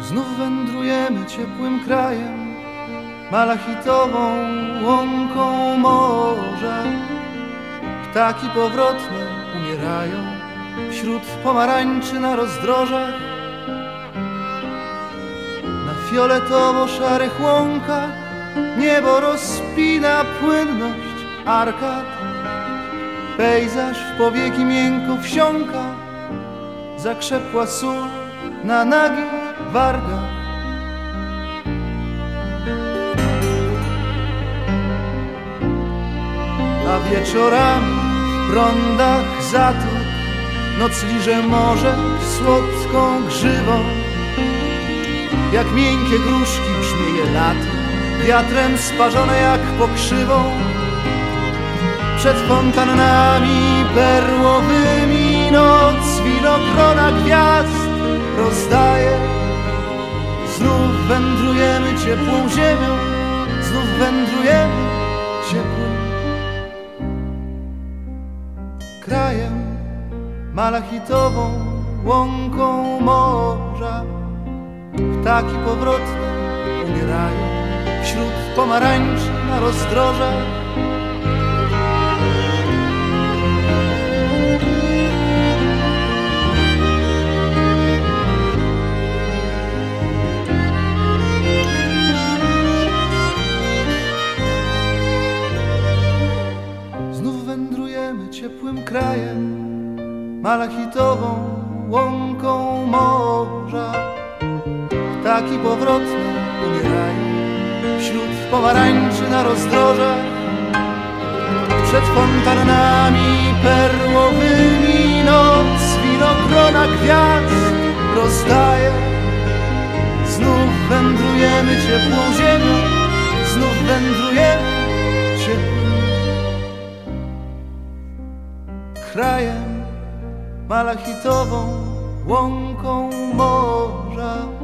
Znów wędrujemy ciepłym krajem, malachitową łąką morza. Ptaki powrotne umierają wśród pomarańczy na rozdrożach. Na fioletowo-szarych łąkach niebo rozpina płynność arkad Pejzaż w powieki miękko wsiąka, zakrzepła sól na nagich wargach. A wieczorami w prądach zatok noc liże morze słodką grzywą. Jak miękkie gruszki brzmieje lato, wiatrem sparzone jak pokrzywą. Przed fontannami perłowymi noc winogrona gwiazd rozdaje. Znów wędrujemy ciepłą ziemią, znów wędrujemy ciepłym krajem, malachitową łąką morza. Ptaki powrotne umierają wśród pomarańczy na rozdrożach. Ciepłym krajem, malachitową łąką morza. Ptaki powrotne umierają wśród pomarańczy na rozdrożach. Przed fontannami perłowymi noc winogrona gwiazd rozdaje. Znów wędrujemy ciepłą ziemią, znów wędrujemy krajem, malachitową łąką morza.